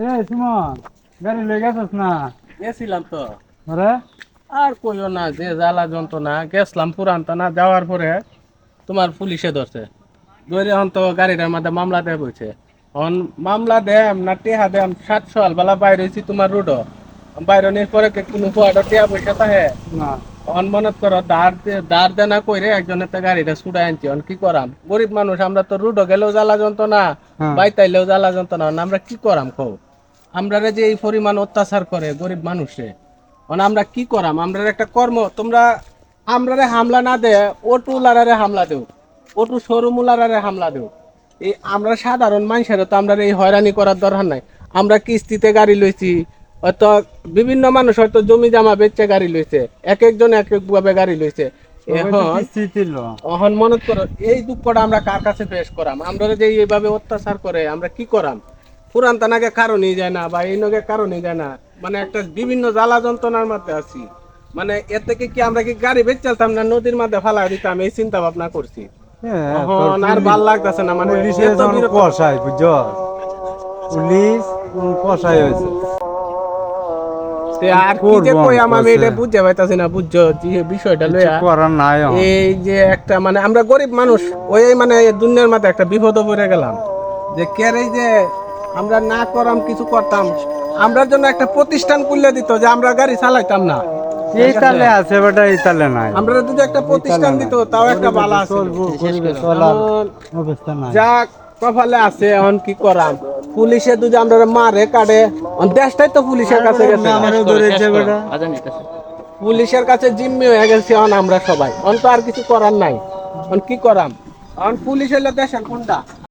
এ সুমন গাড়ি লয়ে গেছস না? গেছিলাম তো। আরে আর কইও না যে জ্বালা যন্ত্রণা গেছিলাম পুরানটা না যাওয়ার পরে তোমার পুলিশে ধরছে। ধরে হন তো গাড়িটার মধ্যে মামলা দেয় হন মামলা দেম না টেহা দেম সাত সাল বেলা বাইরে হয়েছি তোমার রুডো। বাইরে নিয়ে পরে কোনো টেহা পয়সা না। অন মনত করো দাঁড় দে- দাঁড় দেনা কইরে একজনের তো গাড়িটা ছুটাই আনছি অন কি করাম? গরিব মানুষ আমরা তো রুডো গেলেও জ্বালা যন্ত্রণা হ্যাঁ। বাইতাইলেও জ্বালা যন্ত্রণা আমরা কি করাম কও? আমরা যে এই পরিমাণ অত্যাচার করে গরিব মানুষে মানে আমরা কি করাম? আমরা একটা কর্ম তোমরা আমরারে হামলা না দে ওটু লারারে হামলা দেও। ওটু শোরুমুলারারে হামলা দেও। এই আমরা সাধারণ মানুষের তো আমরা এই হয়রানি করার দরকার নাই। আমরা কিস্তিতে গাড়ি লইছি হয়তো বিভিন্ন মানুষ হয়তো জমি জামা বেচে গাড়ি লইছে এক একজন এক এক ভাবে গাড়ি লইছে এখন মনে করো এই দুঃখটা আমরা কার কাছে পেশ করাম? আমরা যে এইভাবে অত্যাচার করে আমরা কি করাম? পুরান তানাকে কারণই যায় না বা এই নগে কারণই যায় না। মানে একটা বিভিন্ন জ্বালা যন্ত্রণার মধ্যে আছি। মানে এর থেকে কি আমরা কি গাড়ি বেচ চালতাম না নদীর মধ্যে ফালা দিতাম? এই চিন্তা ভাবনা করছি। আর ভালো লাগতেছে না মানে পুলিশে এত যখন বিরক্ত- কষাই বুঝছ? পুলিশ কোন হয়েছে? আর কি যে কই আমি, আমি এটা বুঝতে পাইতাছি না বুঝছ? যে বিষয়টা লইয়া করার নাই এই যে একটা মানে আমরা গরিব মানুষ ওই মানে দুনিয়ার মধ্যে একটা বিপদ পড়ে গেলাম। যে কেরে যে আমরা না করাম কিছু করতাম। আমরার জন্য একটা প্রতিষ্ঠান খুললে দিত যে আমরা গাড়ি চালাইতাম না। এই তালে আছে বেটা এই তালে নাই। আমরা যদি একটা প্রতিষ্ঠান দিত তাও একটা ভালো আছে। চলবো গরিবের। চলার অবস্থা নাই। যা কপালে আছে এখন কি করাম? পুলিশে যদি আমরা মারে কাটে দেশটাই তো পুলিশের কাছে গেছে। পুলিশের কাছে জিম্মি হয়ে গেছি এখন আমরা সবাই। এখন তো আর কিছু করার নাই। এখন কি করাম? এখন পুলিশ হলে দেশের কোনটা?